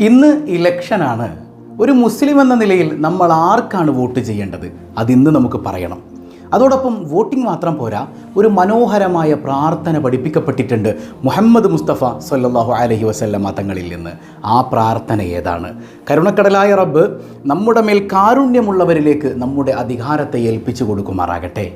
ഇന്ന് ഇലക്ഷനാണ്. ഒരു മുസ്ലിം എന്ന നിലയിൽ നമ്മൾ ആർക്കാണ് വോട്ട് ചെയ്യേണ്ടത്? അതിന്ന് നമുക്ക് പറയണം. അതോടൊപ്പം വോട്ടിംഗ് മാത്രം പോരാ ഒരു മനോഹരമായ പ്രാർത്ഥന പഠിപ്പിക്കപ്പെട്ടിട്ടുണ്ട് മുഹമ്മദ് മുസ്തഫ സല്ലാഹു അലഹി വസല്ലമ തങ്ങളിൽ നിന്ന്. ആ പ്രാർത്ഥന ഏതാണ്? കരുണക്കടലായ റബ്ബ് നമ്മുടെ മേൽ കാരുണ്യമുള്ളവരിലേക്ക് നമ്മുടെ അധികാരത്തെ ഏൽപ്പിച്ചു കൊടുക്കുമാറാകട്ടെ.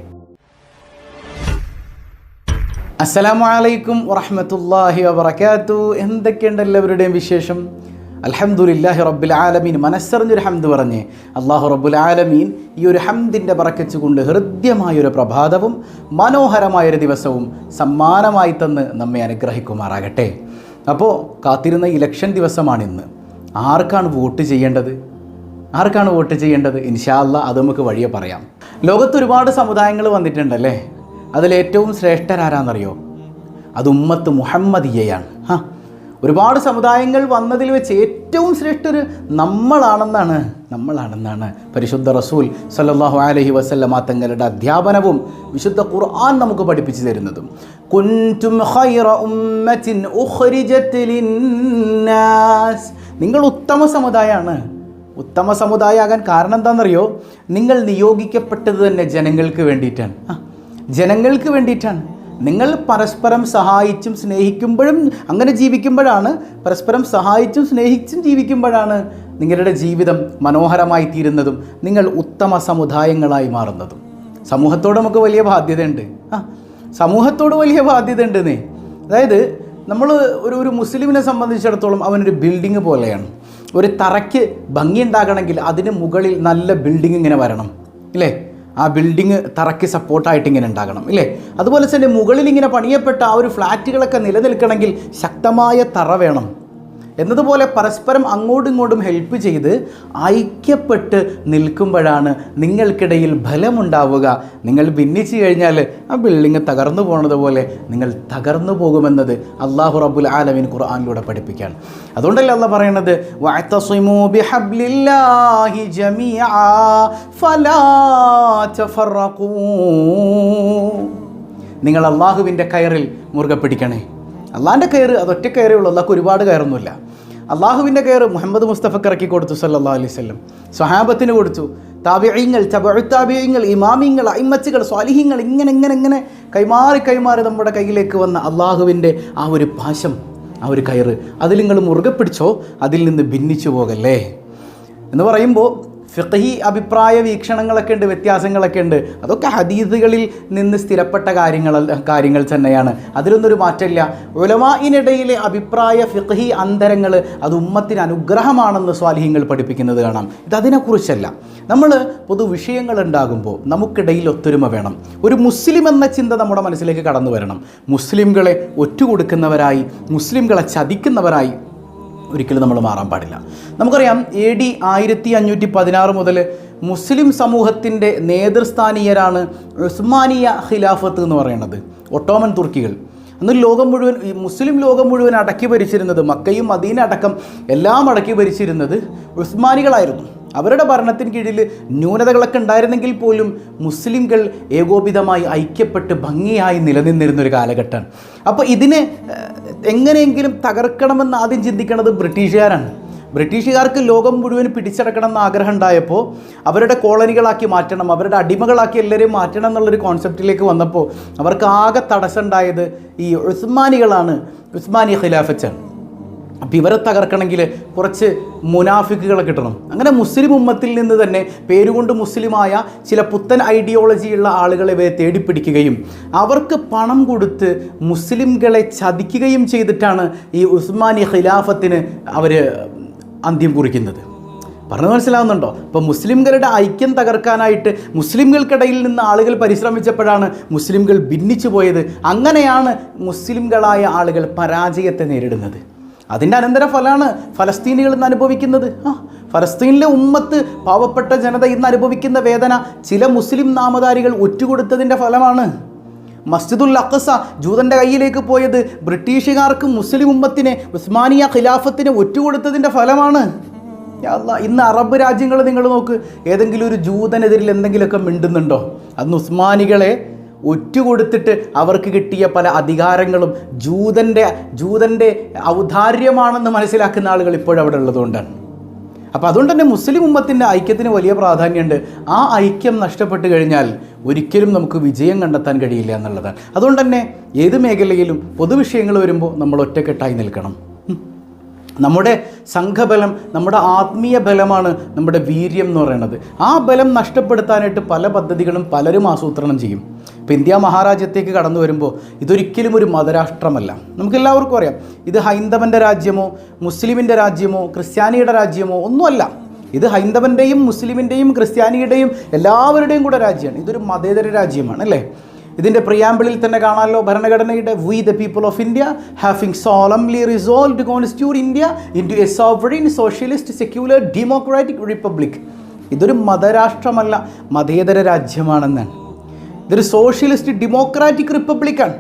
അസ്സലാമു അലൈക്കും വറഹ്മത്തുള്ളാഹി വബറകാത്തു എന്തൊക്കെയുണ്ട് എല്ലാവരുടെയും വിശേഷം? അൽഹംദുലില്ലാഹി റബ്ബിൽ ആലമീൻ. മനസ്സറിഞ്ഞൊരു ഹംദ് പറഞ്ഞ്. അള്ളാഹു റബ്ബുൽ ആലമീൻ ഈ ഒരു ഹംദിന്റെ പറക്കച്ചുകൊണ്ട് ഹൃദ്യമായൊരു പ്രഭാതവും മനോഹരമായൊരു ദിവസവും സമ്മാനമായി തന്ന് നമ്മെ അനുഗ്രഹിക്കുമാറാകട്ടെ. അപ്പോൾ കാത്തിരുന്ന ഇലക്ഷൻ ദിവസമാണിന്ന് ആർക്കാണ് വോട്ട് ചെയ്യേണ്ടത്? ആർക്കാണ് വോട്ട് ചെയ്യേണ്ടത്? ഇൻഷാല്ല അത് നമുക്ക് വഴിയെ പറയാം. ലോകത്ത് ഒരുപാട് സമുദായങ്ങൾ വന്നിട്ടുണ്ടല്ലേ? അതിലേറ്റവും ശ്രേഷ്ഠരാരാന്നറിയോ? അത് ഉമ്മത്ത് മുഹമ്മദിയയാണ്. ഹാ ഒരുപാട് സമുദായങ്ങൾ വന്നതിൽ വെച്ച് ഏറ്റവും ശ്രേഷ്ഠർ നമ്മളാണെന്നാണ് നമ്മളാണെന്നാണ്. പരിശുദ്ധ റസൂൽ സല്ലാഹു അലഹി വസല്ലമ തങ്ങളുടെ അധ്യാപനവും വിശുദ്ധ ഖുർആൻ നമുക്ക് പഠിപ്പിച്ചു തരുന്നതും. ഖൈറ ഉമ്മത്തിൻ നിങ്ങൾ ഉത്തമ സമുദായമാണ് ഉത്തമ സമുദായമാകാൻ കാരണം എന്താണെന്നറിയോ നിങ്ങൾ നിയോഗിക്കപ്പെട്ടത് തന്നെ ജനങ്ങൾക്ക് വേണ്ടിയിട്ടാണ്. ജനങ്ങൾക്ക് വേണ്ടിയിട്ടാണ്. നിങ്ങൾ പരസ്പരം സഹായിച്ചും സ്നേഹിക്കുമ്പോഴും അങ്ങനെ ജീവിക്കുമ്പോഴാണ് പരസ്പരം സഹായിച്ചും സ്നേഹിച്ചും ജീവിക്കുമ്പോഴാണ് നിങ്ങളുടെ ജീവിതം മനോഹരമായി തീരുന്നതും നിങ്ങൾ ഉത്തമ സമുദായങ്ങളായി മാറുന്നതും. സമൂഹത്തോട് നമുക്ക് വലിയ ബാധ്യതയുണ്ട്. ആ സമൂഹത്തോട് വലിയ ബാധ്യതയുണ്ടെന്നേ. അതായത് നമ്മൾ ഒരു ഒരു മുസ്ലിമിനെ സംബന്ധിച്ചിടത്തോളം അവനൊരു ബിൽഡിങ് പോലെയാണ്. ഒരു തറയ്ക്ക് ഭംഗി ഉണ്ടാകണമെങ്കിൽ അതിന് മുകളിൽ നല്ല ബിൽഡിംഗ് ഇങ്ങനെ വരണം. ഇല്ലേ? ആ ബിൽഡിങ് തറയ്ക്ക് സപ്പോർട്ടായിട്ട് ഇങ്ങനെ ഉണ്ടാകണം ഇല്ലേ? അതുപോലെ തന്നെ മുകളിൽ ഇങ്ങനെ പണിയപ്പെട്ട ആ ഒരു ഫ്ലാറ്റുകളൊക്കെ നിലനിൽക്കണമെങ്കിൽ ശക്തമായ തറ വേണം. എന്നതുപോലെ പരസ്പരം അങ്ങോട്ടും ഇങ്ങോട്ടും ഹെൽപ്പ് ചെയ്ത് ഐക്യപ്പെട്ട് നിൽക്കുമ്പോഴാണ് നിങ്ങൾക്കിടയിൽ ബലമുണ്ടാവുക നിങ്ങൾ ഭിന്നിച്ചു കഴിഞ്ഞാൽ ആ ബിൽഡിങ് തകർന്നു പോണത് പോലെ നിങ്ങൾ തകർന്നു പോകുമെന്നത് അള്ളാഹു റബ്ബുൽ ആലമിൻ ഖുർആാനിലൂടെ പഠിപ്പിക്കുകയാണ്. അതുകൊണ്ടല്ലേ അള്ളാഹ് പറയണത് നിങ്ങൾ അള്ളാഹുവിന്റെ കയറിൽ മുറുകെ പിടിക്കണേ. അള്ളാഹിന്റെ കയറ് അതൊറ്റ കയറേ ഉള്ളൂ അള്ളാഹ്ക്ക് ഒരുപാട് കയറൊന്നുമില്ല. അള്ളാഹുവിന്റെ കയറ് മുഹമ്മദ് മുസ്തഫക്ക് ഇറക്കി കൊടുത്തു സല്ലാ അലൈഹി സ്വല്ലം സ്വഹാബത്തിന് കൊടുത്തു. താബിയങ്ങൾ താബിയങ്ങൾ ഇമാമിങ്ങൾ അയിമച്ചുകൾ സ്വാലിഹ്യങ്ങൾ ഇങ്ങനെ ഇങ്ങനെ ഇങ്ങനെ കൈമാറി കൈമാറി നമ്മുടെ കയ്യിലേക്ക് വന്ന അള്ളാഹുവിന്റെ ആ ഒരു പാശം ആ ഒരു കയറ് അതിൽ നിങ്ങൾ മുറുകെ പിടിച്ചോ അതിൽ നിന്ന് ഭിന്നിച്ചു പോകല്ലേ? എന്ന് പറയുമ്പോൾ ഫിഖഹി അഭിപ്രായ വീക്ഷണങ്ങളൊക്കെ ഉണ്ട് വ്യത്യാസങ്ങളൊക്കെ ഉണ്ട്. അതൊക്കെ ഹദീസുകളിൽ നിന്ന് സ്ഥിരപ്പെട്ട കാര്യങ്ങൾ കാര്യങ്ങൾ തന്നെയാണ്. അതിലൊന്നൊരു മാറ്റമില്ല. ഉലമായിനിടയിലെ അഭിപ്രായ ഫിഖഹി അന്തരങ്ങൾ അത് ഉമ്മത്തിന് അനുഗ്രഹമാണെന്ന് സ്വാലിഹ്യങ്ങൾ പഠിപ്പിക്കുന്നത് കാണാം. ഇത് അതിനെക്കുറിച്ചല്ല നമ്മൾ പൊതു വിഷയങ്ങൾ ഉണ്ടാകുമ്പോൾ നമുക്കിടയിൽ ഒത്തൊരുമ വേണം. ഒരു മുസ്ലിം എന്ന ചിന്ത നമ്മുടെ മനസ്സിലേക്ക് കടന്നു വരണം. മുസ്ലിംകളെ ഒറ്റുകൊടുക്കുന്നവരായി മുസ്ലിംകളെ ചതിക്കുന്നവരായി ഒരിക്കലും നമ്മൾ മാറാൻ പാടില്ല. നമുക്കറിയാം എ ഡി ആയിരത്തി അഞ്ഞൂറ്റി പതിനാറ് മുതൽ മുസ്ലിം സമൂഹത്തിന്റെ നേതൃസ്ഥാനീയരാണ് ഉസ്മാനിയ ഖിലാഫത്ത് എന്ന് പറയുന്നത് ഒട്ടോമൻ തുർക്കികൾ. അന്ന് ലോകം മുഴുവൻ ഈ മുസ്ലിം ലോകം മുഴുവൻ അടക്കി ഭരിച്ചിരുന്നത് മക്കയും മദീന അടക്കം എല്ലാം അടക്കി ഭരിച്ചിരുന്നത് ഉസ്മാനികളായിരുന്നു. അവരുടെ ഭരണത്തിന് കീഴിൽ ന്യൂനതകളൊക്കെ ഉണ്ടായിരുന്നെങ്കിൽ പോലും മുസ്ലിംകൾ ഏകോപിതമായി ഐക്യപ്പെട്ട് ഭംഗിയായി നിലനിന്നിരുന്ന ഒരു കാലഘട്ടമാണ് അപ്പോൾ ഇതിനെ എങ്ങനെയെങ്കിലും തകർക്കണമെന്ന് ആദ്യം ചിന്തിക്കുന്നത് ബ്രിട്ടീഷുകാരാണ്. ബ്രിട്ടീഷുകാർക്ക് ലോകം മുഴുവൻ പിടിച്ചടക്കണം എന്ന ആഗ്രഹം ഉണ്ടായപ്പോൾ അവരുടെ കോളനികളാക്കി മാറ്റണം അവരുടെ അടിമകളാക്കി എല്ലാവരെയും മാറ്റണം എന്നുള്ളൊരു കോൺസെപ്റ്റിലേക്ക് വന്നപ്പോൾ അവർക്ക് ആകെ തടസ്സം ഉണ്ടായത് ഈ ഉസ്മാനികളാണ് ഉസ്മാനി ഖിലാഫച്ചാണ് അപ്പോൾ ഇവരെ തകർക്കണമെങ്കിൽ കുറച്ച് മുനാഫിക്കുകളെ കിട്ടണം. അങ്ങനെ മുസ്ലിം ഉമ്മത്തിൽ നിന്ന് തന്നെ പേരുകൊണ്ട് മുസ്ലിമായ ചില പുത്തൻ ഐഡിയോളജിയുള്ള ആളുകളെ ഇവരെ തേടിപ്പിടിക്കുകയും അവർക്ക് പണം കൊടുത്ത് മുസ്ലിംകളെ ചതിക്കുകയും ചെയ്തിട്ടാണ് ഈ ഉസ്മാനി ഖിലാഫത്തിന് അവർ അന്ത്യം കുറിക്കുന്നത്. പറഞ്ഞു മനസ്സിലാവുന്നുണ്ടോ? ഇപ്പോൾ മുസ്ലിംകളുടെ ഐക്യം തകർക്കാനായിട്ട് മുസ്ലിംകൾക്കിടയിൽ നിന്ന് ആളുകൾ പരിശ്രമിച്ചപ്പോഴാണ് മുസ്ലിംകൾ ഭിന്നിച്ചു പോയത്. അങ്ങനെയാണ് മുസ്ലിംകളായ ആളുകൾ പരാജയത്തെ നേരിടുന്നത്. അതിന്റെ അനന്തരഫലമാണ് ഫലസ്തീനികൾ ഇന്ന് അനുഭവിക്കുന്നത്. ആ ഫലസ്തീനിലെ ഉമ്മത്ത് പാവപ്പെട്ട ജനത ഇന്ന് അനുഭവിക്കുന്ന വേദന ചില മുസ്ലിം നാമധാരികൾ ഒറ്റുകൊടുത്തതിന്റെ ഫലമാണ്. മസ്ജിദുൽ അഖസ ജൂതന്റെ കയ്യിലേക്ക് പോയത് ബ്രിട്ടീഷുകാർക്ക് മുസ്ലിം ഉമ്മത്തിനെ ഉസ്മാനിയ ഖിലാഫത്തിനെ ഒറ്റുകൊടുത്തതിന്റെ ഫലമാണ്. അല്ലാ, ഇന്ന് അറബ് രാജ്യങ്ങൾ നിങ്ങൾ നോക്ക് ഏതെങ്കിലും ഒരു ജൂതനെതിരിൽ എന്തെങ്കിലുമൊക്കെ മിണ്ടുന്നുണ്ടോ? അന്ന് ഉസ്മാനികളെ ഒറ്റുകൊടുത്തിട്ട് അവർക്ക് കിട്ടിയ പല അധികാരങ്ങളും ജൂതന്റെ ജൂതന്റെ ഔദാര്യമാണെന്ന് മനസ്സിലാക്കുന്ന ആളുകൾ ഇപ്പോഴവിടെ ഉള്ളതുകൊണ്ടാണ്. അപ്പോൾ അതുകൊണ്ട് തന്നെ മുസ്ലിം ഉമ്മത്തിന്റെ ഐക്യത്തിന് വലിയ പ്രാധാന്യമുണ്ട്. ആ ഐക്യം നഷ്ടപ്പെട്ട് കഴിഞ്ഞാൽ ഒരിക്കലും നമുക്ക് വിജയം കണ്ടെത്താൻ കഴിയില്ല എന്നുള്ളതാണ്. അതുകൊണ്ട് തന്നെ ഏത് മേഖലയിലും പൊതുവിഷയങ്ങൾ വരുമ്പോൾ നമ്മൾ ഒറ്റക്കെട്ടായി നിൽക്കണം. നമ്മുടെ സംഘബലം നമ്മുടെ ആത്മീയ ബലമാണ് നമ്മുടെ വീര്യം എന്ന് പറയുന്നത്. ആ ബലം നഷ്ടപ്പെടുത്താനായിട്ട് പല പദ്ധതികളും പലരും ആസൂത്രണം ചെയ്യും. ഇപ്പോൾ ഇന്ത്യ മഹാരാജ്യത്തേക്ക് കടന്നു വരുമ്പോൾ ഇതൊരിക്കലും ഒരു മതരാഷ്ട്രമല്ല. നമുക്കെല്ലാവർക്കും അറിയാം ഇത് ഹൈന്ദവന്റെ രാജ്യമോ മുസ്ലിമിന്റെ രാജ്യമോ ക്രിസ്ത്യാനിയുടെ രാജ്യമോ ഒന്നുമല്ല. ഇത് ഹൈന്ദവന്റെയും മുസ്ലിമിന്റെയും ക്രിസ്ത്യാനിയുടെയും എല്ലാവരുടെയും കൂടെ രാജ്യമാണ്. ഇതൊരു മതേതര രാജ്യമാണ് അല്ലേ? ഇതിന്റെ പ്രിയാമ്പിളിൽ തന്നെ കാണാമല്ലോ ഭരണഘടനയുടെ we the people of India having solemnly resolve constitute India into a sovereign socialist secular democratic republic ഇതൊരു മതരാഷ്ട്രമല്ല മതേതര രാജ്യമാണെന്നാണ്. ഇതൊരു സോഷ്യലിസ്റ്റ് ഡെമോക്രാറ്റിക് റിപ്പബ്ലിക്കാണ്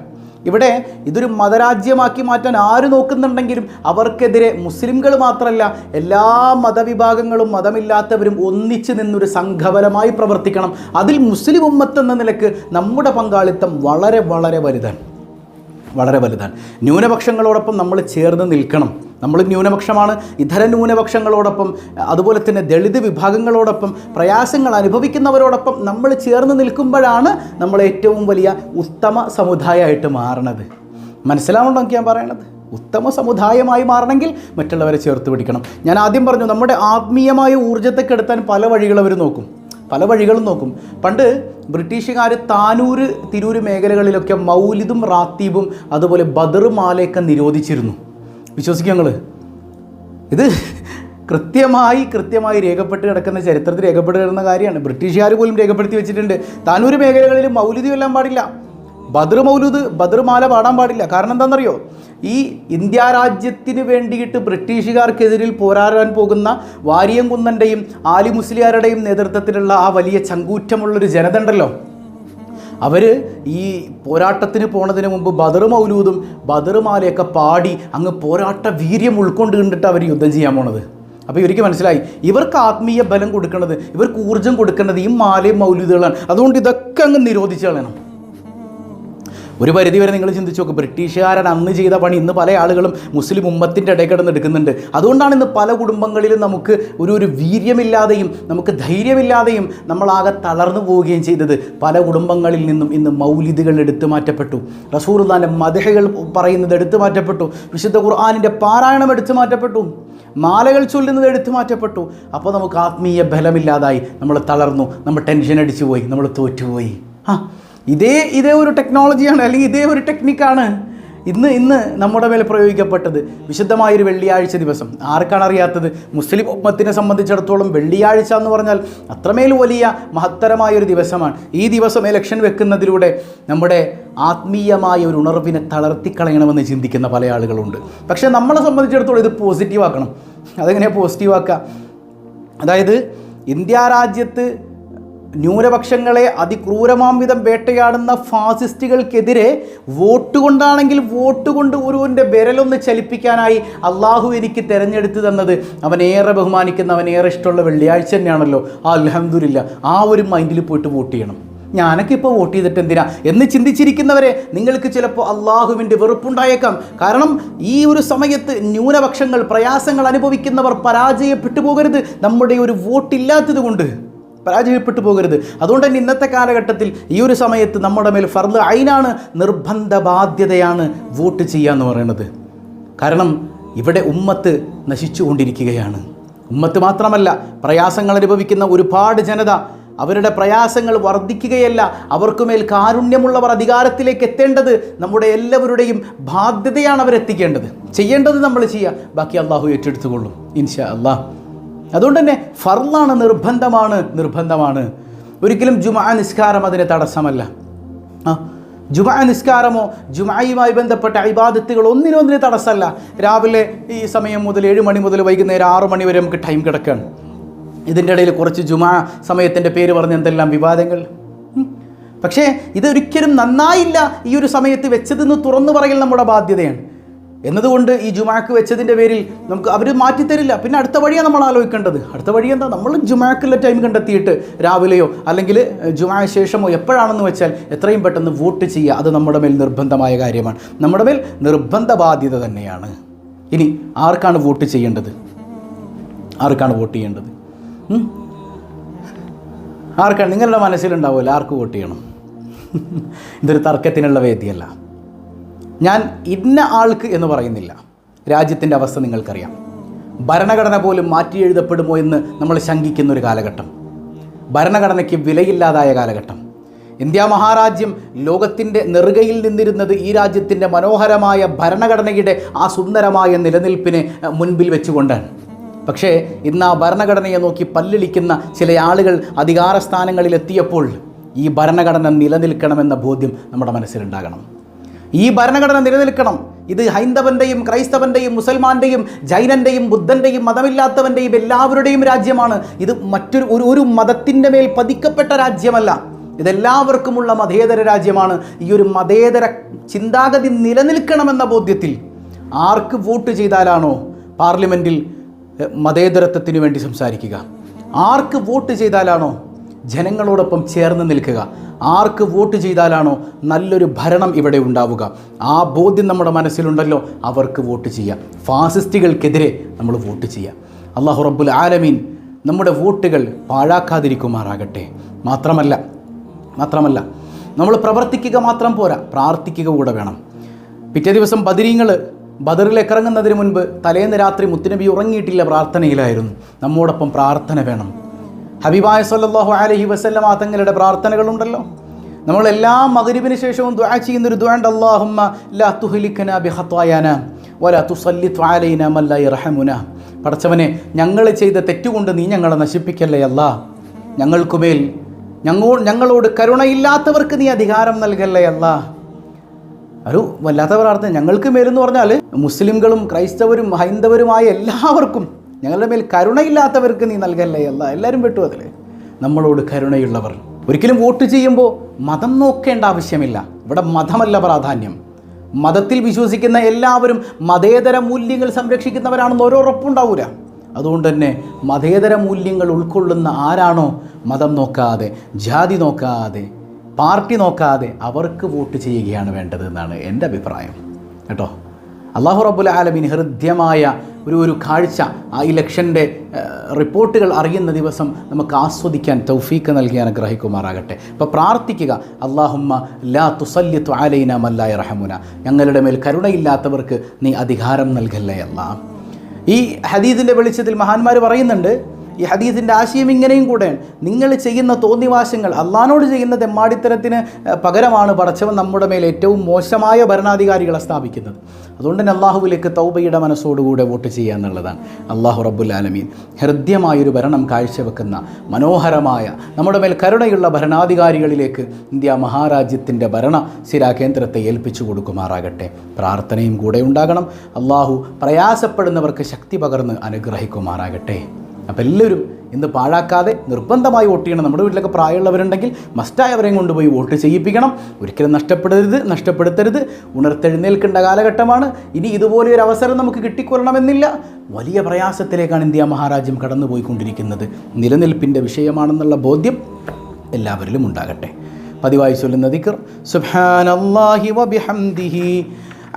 ഇവിടെ ഇതൊരു മതരാജ്യമാക്കി മാറ്റാൻ ആര് നോക്കുന്നുണ്ടെങ്കിലും അവർക്കെതിരെ മുസ്ലിംകൾ മാത്രമല്ല എല്ലാ മതവിഭാഗങ്ങളും മതമില്ലാത്തവരും ഒന്നിച്ചു നിന്നൊരു സംഘപരമായി പ്രവർത്തിക്കണം. അതിൽ മുസ്ലിം ഉമ്മത്ത് എന്ന നിലയ്ക്ക് നമ്മുടെ പങ്കാളിത്തം വളരെ വളരെ വലുതാണ്. വളരെ വലുതാണ്. ന്യൂനപക്ഷങ്ങളോടൊപ്പം നമ്മൾ ചേർന്ന് നിൽക്കണം. നമ്മൾ ന്യൂനപക്ഷമാണ്. ഇതര ന്യൂനപക്ഷങ്ങളോടൊപ്പം അതുപോലെ തന്നെ ദളിത് വിഭാഗങ്ങളോടൊപ്പം പ്രയാസങ്ങൾ അനുഭവിക്കുന്നവരോടൊപ്പം നമ്മൾ ചേർന്ന് നിൽക്കുമ്പോഴാണ് നമ്മൾ ഏറ്റവും വലിയ ഉത്തമ സമുദായമായിട്ട് മാറണത്. മനസ്സിലാവുണ്ടോ ഞാൻ പറയണത്? ഉത്തമ സമുദായമായി മാറണമെങ്കിൽ മറ്റുള്ളവരെ ചേർത്ത് പിടിക്കണം. ഞാൻ ആദ്യം പറഞ്ഞു നമ്മുടെ ആത്മീയമായ ഊർജത്തെ കെടുത്താൻ പല വഴികൾ അവർ നോക്കും. പല വഴികളും നോക്കും. പണ്ട് ബ്രിട്ടീഷുകാർ താനൂര് തിരൂര് മേഖലകളിലൊക്കെ മൗലിദും റാത്തീബും അതുപോലെ ബദർ മാലയൊക്കെ നിരോധിച്ചിരുന്നു. വിശ്വസിക്കുക ഞങ്ങൾ ഇത് കൃത്യമായി കൃത്യമായി രേഖപ്പെട്ട് കിടക്കുന്ന ചരിത്രത്തിൽ രേഖപ്പെട്ട് കിടക്കുന്ന കാര്യമാണ്. ബ്രിട്ടീഷുകാർ പോലും രേഖപ്പെടുത്തി വെച്ചിട്ടുണ്ട്. താനൂര് മേഖലകളിൽ മൗലിദ് എല്ലാം പാടില്ല. ബദർ മൗലൂദ് ബദർ മാല പാടാൻ പാടില്ല. കാരണം എന്താണെന്നറിയോ? ഈ ഇന്ത്യ രാജ്യത്തിന് വേണ്ടിയിട്ട് ബ്രിട്ടീഷുകാർക്കെതിരിൽ പോരാടാൻ പോകുന്ന വാരിയംകുന്നന്റെയും ആലി മുസ്ലിയാരുടെയും നേതൃത്വത്തിലുള്ള ആ വലിയ ചങ്കൂറ്റമുള്ളൊരു ജനത ഉണ്ടല്ലോ അവർ ഈ പോരാട്ടത്തിന് പോണതിന് മുമ്പ് ബദർ മൗലൂദും ബദർ മാലയൊക്കെ പാടി അങ്ങ് പോരാട്ട വീര്യം ഉൾക്കൊണ്ട് കണ്ടിട്ട് അവർ യുദ്ധം ചെയ്യാൻ പോണത്. അപ്പോൾ ഇവർക്ക് മനസ്സിലായി ഇവർക്ക് ആത്മീയ ബലം കൊടുക്കുന്നത് ഇവർക്ക് ഊർജം കൊടുക്കുന്നത് ഈ മാലയും മൗലൂദുകളാണ്. അതുകൊണ്ട് ഇതൊക്കെ അങ്ങ് നിരോധിച്ചു കളയണം. ഒരു പരിധി വരെ നിങ്ങൾ ചിന്തിച്ച് നോക്ക് ബ്രിട്ടീഷുകാരൻ അന്ന് ചെയ്ത പണി ഇന്ന് പല ആളുകളും മുസ്ലിം ഉമ്മത്തിന്റെ ഇടയിൽ കിടന്ന് എടുക്കുന്നുണ്ട്. അതുകൊണ്ടാണ് ഇന്ന് പല കുടുംബങ്ങളിലും നമുക്ക് ഒരു ഒരു വീര്യമില്ലാതെയും നമുക്ക് ധൈര്യമില്ലാതെയും നമ്മളാകെ തളർന്നു പോവുകയും ചെയ്തത്. പല കുടുംബങ്ങളിൽ നിന്നും ഇന്ന് മൗലിദുകൾ എടുത്തു മാറ്റപ്പെട്ടു. റസൂർദാന്റെ മദഹകൾ പറയുന്നത് എടുത്തു മാറ്റപ്പെട്ടു. വിശുദ്ധ ഖുർആാനിന്റെ പാരായണം എടുത്തു മാറ്റപ്പെട്ടു. മാലകൾ ചൊല്ലുന്നത് എടുത്തു മാറ്റപ്പെട്ടു. അപ്പോൾ നമുക്ക് ആത്മീയ ബലമില്ലാതായി. നമ്മൾ തളർന്നു. നമ്മൾ ടെൻഷൻ അടിച്ചു പോയി. നമ്മൾ തോറ്റുപോയി. ആ ഇതേ ഇതേ ഒരു ടെക്നോളജിയാണ് അല്ലെങ്കിൽ ഇതേ ഒരു ടെക്നിക്കാണ് ഇന്ന് ഇന്ന് നമ്മുടെ മേൽ പ്രയോഗിക്കപ്പെട്ടത്. വിശുദ്ധമായൊരു വെള്ളിയാഴ്ച ദിവസം. ആർക്കാണ് അറിയാത്തത്? മുസ്ലിം ഉമ്മത്തിനെ സംബന്ധിച്ചിടത്തോളം വെള്ളിയാഴ്ച എന്ന് പറഞ്ഞാൽ അത്രമേൽ വലിയ മഹത്തരമായൊരു ദിവസമാണ്. ഈ ദിവസം ഇലക്ഷൻ വെക്കുന്നതിലൂടെ നമ്മുടെ ആത്മീയമായ ഒരു ഉണർവിനെ തളർത്തിക്കളയണമെന്ന് ചിന്തിക്കുന്ന പല ആളുകളുണ്ട്. പക്ഷേ നമ്മളെ സംബന്ധിച്ചിടത്തോളം ഇത് പോസിറ്റീവാക്കണം അതെങ്ങനെയാണ് പോസിറ്റീവ് ആക്കുക? അതായത് ഇന്ത്യ രാജ്യത്ത് ന്യൂനപക്ഷങ്ങളെ അതിക്രൂരമാം വിധം വേട്ടയാടുന്ന ഫാസിസ്റ്റുകൾക്കെതിരെ വോട്ട് കൊണ്ടാണെങ്കിൽ വോട്ട് കൊണ്ട് ഒരുവന്റെ വിരലൊന്ന് ചലിപ്പിക്കാനായി അള്ളാഹു എനിക്ക് തിരഞ്ഞെടുത്തു തന്നത് അവൻ ഏറെ ബഹുമാനിക്കുന്ന അവൻ ഏറെ ഇഷ്ടമുള്ള വെള്ളിയാഴ്ച തന്നെയാണല്ലോ. ആ അലഹമില്ല ആ ഒരു മൈൻഡിൽ പോയിട്ട് വോട്ട് ചെയ്യണം. ഞാനൊക്കെ ഇപ്പോൾ വോട്ട് ചെയ്തിട്ട് എന്തിനാ? എന്ന് ചിന്തിച്ചിരിക്കുന്നവരെ നിങ്ങൾക്ക് ചിലപ്പോൾ അള്ളാഹുവിന്റെ വെറുപ്പുണ്ടായേക്കാം. കാരണം ഈ ഒരു സമയത്ത് ന്യൂനപക്ഷങ്ങൾ പ്രയാസങ്ങൾ അനുഭവിക്കുന്നവർ പരാജയപ്പെട്ടു പോകരുത്. നമ്മുടെ ഒരു വോട്ടില്ലാത്തത് കൊണ്ട് പരാജയപ്പെട്ടു പോകരുത്. അതുകൊണ്ട് തന്നെ ഇന്നത്തെ കാലഘട്ടത്തിൽ ഈ ഒരു സമയത്ത് നമ്മുടെ മേൽ ഫർദ് അയിനാണ് നിർബന്ധ ബാധ്യതയാണ് വോട്ട് ചെയ്യുക എന്ന് പറയുന്നത്. കാരണം ഇവിടെ ഉമ്മത്ത് നശിച്ചുകൊണ്ടിരിക്കുകയാണ്. ഉമ്മത്ത് മാത്രമല്ല പ്രയാസങ്ങൾ അനുഭവിക്കുന്ന ഒരുപാട് ജനത അവരുടെ പ്രയാസങ്ങൾ വർദ്ധിക്കുകയല്ല അവർക്കുമേൽ കാരുണ്യമുള്ളവർ അധികാരത്തിലേക്ക് എത്തേണ്ടത് നമ്മുടെ എല്ലാവരുടെയും ബാധ്യതയാണ് അവരെത്തിക്കേണ്ടത്. ചെയ്യേണ്ടത് നമ്മൾ ചെയ്യുക. ബാക്കി അള്ളാഹു ഏറ്റെടുത്തുകൊള്ളും. ഇൻഷാ അള്ളാഹ് അതുകൊണ്ട് തന്നെ ഫർളാണ് നിർബന്ധമാണ് നിർബന്ധമാണ്. ഒരിക്കലും ജുമാ നിസ്കാരം അതിന് തടസ്സമല്ല. ആ ജുമാ നിസ്കാരമോ ജുമായുമായി ബന്ധപ്പെട്ട ഇബാദത്തുകൾ ഒന്നിനും ഒന്നിന് തടസ്സമല്ല. രാവിലെ ഈ സമയം മുതൽ ഏഴ് മണി മുതൽ വൈകുന്നേരം ആറ് മണി വരെ നമുക്ക് ടൈം കിടക്കുകയാണ് ഇതിന്റെ ഇടയിൽ കുറച്ച് ജുമാ സമയത്തിന്റെ പേര് പറഞ്ഞ് എന്തെല്ലാം വിവാദങ്ങൾ. പക്ഷേ ഇതൊരിക്കലും നന്നായില്ല ഈ ഒരു സമയത്ത് വെച്ചതെന്ന് തുറന്നു പറയൽ നമ്മുടെ ബാധ്യതയാണ്. എന്നതുകൊണ്ട് ഈ ജുമാക്ക് വെച്ചതിന്റെ പേരിൽ നമുക്ക് അവർ മാറ്റിത്തരില്ല. പിന്നെ അടുത്ത വഴിയാണ് നമ്മൾ ആലോചിക്കേണ്ടത്. അടുത്ത വഴി എന്താ? നമ്മൾ ജുമാക്കുള്ള ടൈം കണ്ടെത്തിയിട്ട് രാവിലെയോ അല്ലെങ്കിൽ ജുമാ ശേഷമോ എപ്പോഴാണെന്ന് വെച്ചാൽ എത്രയും പെട്ടെന്ന് വോട്ട് ചെയ്യുക. അത് നമ്മുടെ മേൽ നിർബന്ധമായ കാര്യമാണ്. നമ്മുടെ മേൽ നിർബന്ധ ബാധ്യത തന്നെയാണ്. ഇനി ആർക്കാണ് വോട്ട് ചെയ്യേണ്ടത്? ആർക്കാണ് വോട്ട് ചെയ്യേണ്ടത്? ആർക്കാണ്? നിങ്ങളുടെ മനസ്സിലുണ്ടാവുമല്ലോ ആർക്ക് വോട്ട് ചെയ്യണം? ഇതൊരു തർക്കത്തിനുള്ള വേദിയല്ല. ഞാൻ ഇന്ന ആൾക്ക് എന്ന് പറയുന്നില്ല. രാജ്യത്തിന്റെ അവസ്ഥ നിങ്ങൾക്കറിയാം. ഭരണഘടന പോലും മാറ്റി എഴുതപ്പെടുമോ എന്ന് നമ്മൾ ശങ്കിക്കുന്ന ഒരു കാലഘട്ടം. ഭരണഘടനയ്ക്ക് വിലയില്ലാതായ കാലഘട്ടം. ഇന്ത്യ മഹാരാജ്യം ലോകത്തിന്റെ നെറുകയിൽ നിന്നിരുന്നത് ഈ രാജ്യത്തിന്റെ മനോഹരമായ ഭരണഘടനയുടെ ആ സുന്ദരമായ നിലനിൽപ്പിനെ മുൻപിൽ വെച്ചുകൊണ്ടാണ്. പക്ഷേ ഇന്ന് ആ ഭരണഘടനയെ നോക്കി പല്ലിളിക്കുന്ന ചില ആളുകൾ അധികാര സ്ഥാനങ്ങളിൽ എത്തിയപ്പോൾ ഈ ഭരണഘടന നിലനിൽക്കണമെന്ന ബോധ്യം നമ്മുടെ മനസ്സിലുണ്ടാകണം. ഈ ഭരണഘടന നിലനിൽക്കണം. ഇത് ഹൈന്ദവന്റെയും ക്രൈസ്തവന്റെയും മുസൽമാന്റെയും ജൈനന്റെയും ബുദ്ധന്റെയും മതമില്ലാത്തവന്റെയും എല്ലാവരുടെയും രാജ്യമാണ്. ഇത് മറ്റൊരു ഒരു ഒരു മതത്തിന്റെ മേൽ പതിക്കപ്പെട്ട രാജ്യമല്ല. ഇതെല്ലാവർക്കുമുള്ള മതേതര രാജ്യമാണ്. ഈ ഒരു മതേതര ചിന്താഗതി നിലനിൽക്കണമെന്ന ബോധ്യത്തിൽ ആർക്ക് വോട്ട് ചെയ്താലാണോ പാർലമെന്റിൽ മതേതരത്വത്തിന് വേണ്ടി സംസാരിക്കുക? ആർക്ക് വോട്ട് ചെയ്താലാണോ ജനങ്ങളോടൊപ്പം ചേർന്ന് നിൽക്കുക. ആർക്ക് വോട്ട് ചെയ്താലാണോ നല്ലൊരു ഭരണം ഇവിടെ ഉണ്ടാവുക. ആ ബോധ്യം നമ്മുടെ മനസ്സിലുണ്ടല്ലോ അവർക്ക് വോട്ട് ചെയ്യാം ഫാസിസ്റ്റുകൾക്കെതിരെ നമ്മൾ വോട്ട് ചെയ്യാം അള്ളാഹു റബ്ബുൽ ആലമീൻ നമ്മുടെ വോട്ടുകൾ പാഴാക്കാതിരിക്കുമാറാകട്ടെ. മാത്രമല്ല മാത്രമല്ല നമ്മൾ പ്രവർത്തിക്കുക മാത്രം പോരാ പ്രാർത്ഥിക്കുക കൂടെ വേണം. പിറ്റേ ദിവസം ബദരീങ്ങൾ ബദറിലേക്ക് ഇറങ്ങുന്നതിന് മുൻപ് തലേന്ന് രാത്രി മുത്തുനബി ഉറങ്ങിയിട്ടില്ല പ്രാർത്ഥനയിലായിരുന്നു. നമ്മോടൊപ്പം പ്രാർത്ഥന വേണം. ഹബീബായ സല്ലല്ലാഹു അലൈഹി വസല്ലമ തങ്ങളുടെ പ്രാർത്ഥനകളുണ്ടല്ലോ. നമ്മൾ എല്ലാ മഗ്രിബിന് ശേഷവും ദുആ ചെയ്യുന്ന ഒരു ദുആണ്ട് അല്ലാഹുമ്മ ലാ തുഹ്ലിക്കന ബിഖത്വായാന വലാ തുസല്ലിത് ത്വാലൈന മൻ ലാ യർഹമുന. പടച്ചവനെ ഞങ്ങൾ ചെയ്ത തെറ്റുകൊണ്ട് നീ ഞങ്ങളെ നശിപ്പിക്കല്ലേ അല്ലാ? ഞങ്ങൾക്കുമേൽ ഞങ്ങോ ഞങ്ങളോട് കരുണയില്ലാത്തവർക്ക് നീ അധികാരം നൽകല്ലേ അല്ലാ? ഒരു വല്ലാത്ത പ്രാർത്ഥന. ഞങ്ങൾക്ക് മേലെന്ന് പറഞ്ഞാൽ മുസ്ലിംകളും ക്രൈസ്തവരും ഹൈന്ദവരുമായ എല്ലാവർക്കും ഞങ്ങളുടെ മേൽ കരുണയില്ലാത്തവർക്ക് നീ നൽകല്ലേ അല്ല? എല്ലാവരും പെട്ടു അതിൽ നമ്മളോട് കരുണയുള്ളവർ. ഒരിക്കലും വോട്ട് ചെയ്യുമ്പോൾ മതം നോക്കേണ്ട ആവശ്യമില്ല. ഇവിടെ മതമല്ല പ്രാധാന്യം. മതത്തിൽ വിശ്വസിക്കുന്ന എല്ലാവരും മതേതര മൂല്യങ്ങൾ സംരക്ഷിക്കുന്നവരാണെന്ന് ഓരോ ഉറപ്പുണ്ടാവില്ല അതുകൊണ്ട് തന്നെ മതേതര മൂല്യങ്ങൾ ഉൾക്കൊള്ളുന്ന ആരാണോ മതം നോക്കാതെ ജാതി നോക്കാതെ പാർട്ടി നോക്കാതെ അവർക്ക് വോട്ട് ചെയ്യുകയാണ് വേണ്ടത് എന്നാണ് എന്റെ അഭിപ്രായം. കേട്ടോ? അള്ളാഹു റബ്ബുൽ ആലമീൻ ഹൃദ്യമായ ഒരു ഒരു കാഴ്ച ആ ഇലക്ഷന്റെ റിപ്പോർട്ടുകൾ അറിയുന്ന ദിവസം നമുക്ക് ആസ്വദിക്കാൻ തൗഫീക്ക് നൽകി അനുഗ്രഹിക്കുമാറാകട്ടെ. അപ്പോൾ പ്രാർത്ഥിക്കുക അള്ളാഹുമ്മ ലാ തുസല്യത്തു ആലൈന മല്ലായ റഹമുന ഞങ്ങളുടെ മേൽ കരുണയില്ലാത്തവർക്ക് നീ അധികാരം നൽകല്ലേ അല്ല. ഈ ഹദീദിന്റെ വെളിച്ചത്തിൽ മഹാന്മാർ പറയുന്നുണ്ട് ഈ ഹദീസിന്റെ ആശയം ഇങ്ങനെയും കൂടെയാണ്. നിങ്ങൾ ചെയ്യുന്ന തോന്നിവാശങ്ങൾ അള്ളഹാനോട് ചെയ്യുന്ന തെമ്മാടിത്തരത്തിന് പകരമാണ് പടച്ചവൻ നമ്മുടെ മേൽ ഏറ്റവും മോശമായ ഭരണാധികാരികളെ സ്ഥാപിക്കുന്നത്. അതുകൊണ്ട് തന്നെ അള്ളാഹുവിലേക്ക് തൗബയുടെ മനസ്സോടുകൂടെ വോട്ട് ചെയ്യുക എന്നുള്ളതാണ്. അള്ളാഹു റബ്ബുൽ ആലമീൻ ഹൃദ്യമായൊരു ഭരണം കാഴ്ചവെക്കുന്ന മനോഹരമായ നമ്മുടെ മേൽ കരുണയുള്ള ഭരണാധികാരികളിലേക്ക് ഇന്ത്യ മഹാരാജ്യത്തിന്റെ ഭരണ സ്ഥിരാകേന്ദ്രത്തെ ഏൽപ്പിച്ചു കൊടുക്കുമാറാകട്ടെ. പ്രാർത്ഥനയും കൂടെ ഉണ്ടാകണം. അള്ളാഹു പ്രയാസപ്പെടുന്നവർക്ക് ശക്തി പകർന്ന് അനുഗ്രഹിക്കുമാറാകട്ടെ. അപ്പോൾ എല്ലാവരും ഇന്ന് പാഴാക്കാതെ നിർബന്ധമായി വോട്ട് ചെയ്യണം. നമ്മുടെ വീട്ടിലൊക്കെ പ്രായമുള്ളവരുണ്ടെങ്കിൽ മസ്റ്റായി അവരെയും കൊണ്ടുപോയി വോട്ട് ചെയ്യിപ്പിക്കണം. ഒരിക്കലും നഷ്ടപ്പെടരുത് നഷ്ടപ്പെടുത്തരുത്. ഉണർത്തെഴുന്നേൽക്കേണ്ട കാലഘട്ടമാണ്. ഇനി ഇതുപോലെ ഒരു അവസരം നമുക്ക് കിട്ടിക്കൊള്ളണമെന്നില്ല. വലിയ പ്രയാസത്തിലേക്കാണ് ഇന്ത്യ മഹാരാജ്യം കടന്നുപോയിക്കൊണ്ടിരിക്കുന്നത്. നിലനിൽപ്പിന്റെ വിഷയമാണെന്നുള്ള ബോധ്യം എല്ലാവരിലും ഉണ്ടാകട്ടെ. പതിവായി ചൊല്ലുന്ന ദിക്കർ സുബ്ഹാനല്ലാഹി വബിഹംദിഹി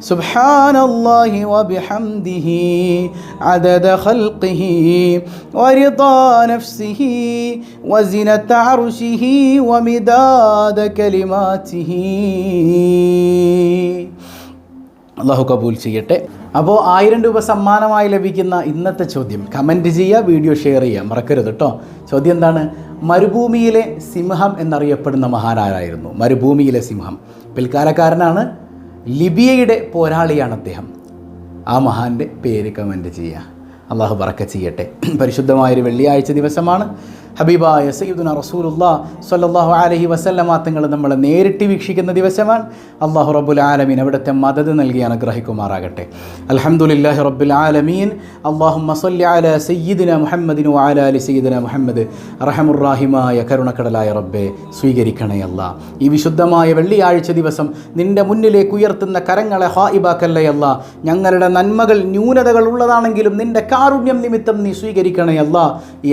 سبحان الله وبحمده عدد خلقه ورضا نفسه وزنة عرشه ومداد كلماته അള്ളാഹു കബൂൽ ചെയ്യട്ടെ അപ്പോൾ ആയിരം രൂപ സമ്മാനമായി ലഭിക്കുന്ന ഇന്നത്തെ ചോദ്യം കമൻറ്റ് ചെയ്യുക വീഡിയോ ഷെയർ ചെയ്യുക മറക്കരുത് കേട്ടോ ചോദ്യം എന്താണ് മരുഭൂമിയിലെ സിംഹം എന്നറിയപ്പെടുന്ന മഹാനാരായിരുന്നു മരുഭൂമിയിലെ സിംഹം പിൽക്കാലക്കാരനാണ് ലിബിയയുടെ പോരാളിയാണ് അദ്ദേഹം. ആ മഹാന്റെ പേര് കമന്റ് ചെയ്യുക. അള്ളാഹു പറക്ക ചെയ്യട്ടെ. പരിശുദ്ധമായൊരു വെള്ളിയാഴ്ച ദിവസമാണ്. ഹബീബായ സയ്യിദുന റസൂലുള്ള സ്വല്ലല്ലാഹു അലഹി വസല്ലമ തങ്ങൾ നമ്മൾ നേരിട്ട് വീക്ഷിക്കുന്ന ദിവസമാണ്. അള്ളാഹു റബ്ബുൽ ആലമീൻ അവിടുത്തെ മദത് നൽകി അനുഗ്രഹിക്കുമാറാകട്ടെ. അൽഹംദുലില്ലാഹി റബ്ബുൽ ആലമീൻ. അള്ളാഹു സല്ലി അല സയ്യിദിന മുഹമ്മദിനു അല അലി സയ്യിദിന മുഹമ്മദ്. റഹമുറാഹിമായ കരുണക്കടലായ റബ്ബെ സ്വീകരിക്കണേ അല്ല. ഈ വിശുദ്ധമായ വെള്ളിയാഴ്ച ദിവസം നിന്റെ മുന്നിലേക്ക് ഉയർത്തുന്ന കരങ്ങളെ ഹായിബാക്കല്ലേ അല്ല. ഞങ്ങളുടെ നന്മകൾ ന്യൂനതകൾ ഉള്ളതാണെങ്കിലും നിന്റെ കാരുണ്യം നിമിത്തം നീ സ്വീകരിക്കണേ അല്ല.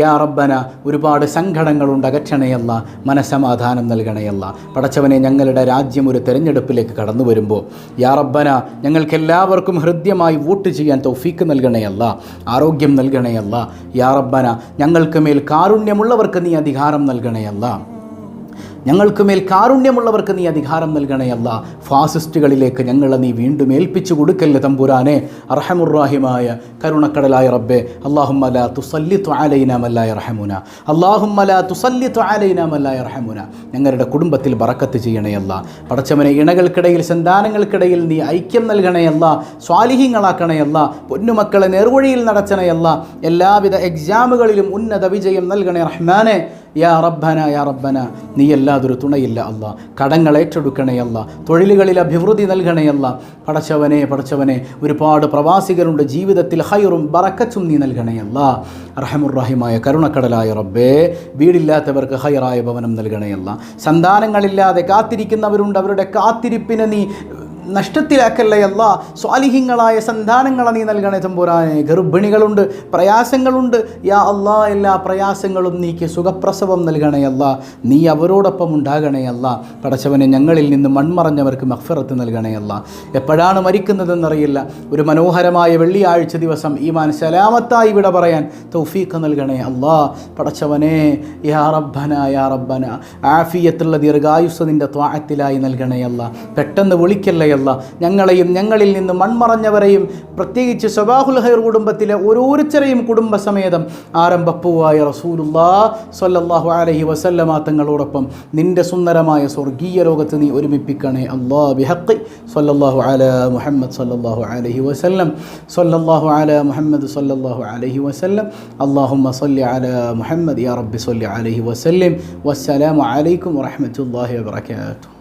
യാ റബ്ബന ഒരുപാട് സങ്കടങ്ങളുണ്ട്. അകറ്റണയല്ല മനസമാധാനം നൽകണയല്ല. പടച്ചവനെ ഞങ്ങളുടെ രാജ്യം ഒരു തെരഞ്ഞെടുപ്പിലേക്ക് കടന്നു വരുമ്പോൾ യാ റബ്ബന ഞങ്ങൾക്കെല്ലാവർക്കും ഹൃദ്യമായി വോട്ട് ചെയ്യാൻ തൗഫീക്ക് നൽകണയല്ല ആരോഗ്യം നൽകണയല്ല. യാ റബ്ബന ഞങ്ങൾക്ക് മേൽ കാരുണ്യമുള്ളവർക്ക് നീ അധികാരം നൽകണയല്ല. ഞങ്ങൾക്ക് മേൽ കാരുണ്യമുള്ളവർക്ക് നീ അധികാരം നൽകണയല്ല ഫാസിസ്റ്റുകളിലേക്ക് ഞങ്ങളെ നീ വീണ്ടും ഏൽപ്പിച്ചു കൊടുക്കല്ലേ തമ്പുരാനെ. അർഹമുറാഹിമായ കരുണക്കടലായ റബ്ബെ അള്ളാഹുമല തുസല്ലി ത്വാലൈനാമല്ലായ മല്ലായ റഹമുന അള്ളാഹുമല തുസല്ലി ത്വാലൈനാമല്ലായ മല്ലായ റഹമുന ഞങ്ങളുടെ കുടുംബത്തിൽ ബറക്കത്ത് ചെയ്യണയല്ല പടച്ചവനെ ഇണകൾക്കിടയിൽ സന്താനങ്ങൾക്കിടയിൽ നീ ഐക്യം നൽകണയല്ല സ്വാലിഹ്യങ്ങളാക്കണയല്ല പൊന്നുമക്കളെ നേർവഴിയിൽ നടച്ചണയല്ല എല്ലാവിധ എക്സാമുകളിലും ഉന്നത വിജയം നൽകണേ റഹ്മാനെ. യാ റബ്ബന യാ റബ്ബന നീ അല്ലാതൊരു തുണയില്ല അല്ല. കടങ്ങൾ ഏറ്റെടുക്കണേ അല്ല. തൊഴിലുകളിൽ അഭിവൃദ്ധി നൽകണേ അല്ല. പടച്ചവനെ പടച്ചവനെ ഒരുപാട് പ്രവാസികളുണ്ട് ജീവിതത്തിൽ ഹൈറും ബറക്കച്ചും നീ നൽകണേ അല്ല. റഹമുറഹിമായ കരുണക്കടലായ റബ്ബേ വീടില്ലാത്തവർക്ക് ഹൈറായ ഭവനം നൽകണേ അല്ല. സന്താനങ്ങളില്ലാതെ കാത്തിരിക്കുന്നവരുണ്ട് അവരുടെ കാത്തിരിപ്പിനെ നീ നഷ്ടത്തിലാക്കല്ലേ അല്ല? സ്വാലിഹിങ്ങളായ സന്താനങ്ങളെ നീ നൽകണേ തമ്പുരാനെ. ഗർഭിണികളുണ്ട് പ്രയാസങ്ങളുണ്ട്. യാ അല്ലാ എല്ലാ പ്രയാസങ്ങളും നീക്ക് സുഖപ്രസവം നൽകണേ അല്ല. നീ അവരോടൊപ്പം ഉണ്ടാകണേ അല്ല. പടച്ചവനെ ഞങ്ങളിൽ നിന്ന് മൺമറഞ്ഞവർക്ക് മഹ്ഫറത്ത് നൽകണേ അല്ല. എപ്പോഴാണ് മരിക്കുന്നതെന്നറിയില്ല. ഒരു മനോഹരമായ വെള്ളിയാഴ്ച ദിവസം ഈമാൻ സലാമത്തായി ഇവിടെ പറയാൻ തൗഫീഖ് നൽകണേ അല്ലാ. പടച്ചവനെ യാ റബ്ബന യാ റബ്ബന. ആഫിയത്തുള്ള ദീർഘായുസ് നിന്റെ നൽകണേ അല്ല. പെട്ടെന്ന് വിളിക്കല്ലേ അല്ല ഞങ്ങളെയും ഞങ്ങളിൽ നിന്ന് മൺമറഞ്ഞവരെയും പ്രത്യേകിച്ച് സബാഹുൽ ഹൈർ കുടുംബത്തിലെ ഓരോരുത്തരെയും കുടുംബസമേതം ആരംഭപ്പൂവായ റസൂലുല്ലാ സല്ലാഹു അലഹി വസല്ലമ തങ്ങളോടൊപ്പം നിന്റെ സുന്ദരമായ സ്വർഗീയ ലോകത്ത് നീ ഒരുമിപ്പിക്കണേ അള്ളാ ബിഹഖി. സല്ലാഹു അല മുഹമ്മദ് സല്ലാഹു അലഹി വസല്ലം. സല്ലാഹു അല മുഹമ്മദ് സല്ലാഹു അലഹി വസല്ലം. അല്ലാഹുമ്മ സല്ലി അല മുഹമ്മദ് യാ റബ്ബി സല്ലി അലൈഹി വസല്ലം. വസ്സലാമു അലൈക്കും വറഹ്മത്തുള്ളാഹി വബറകാതുഹു.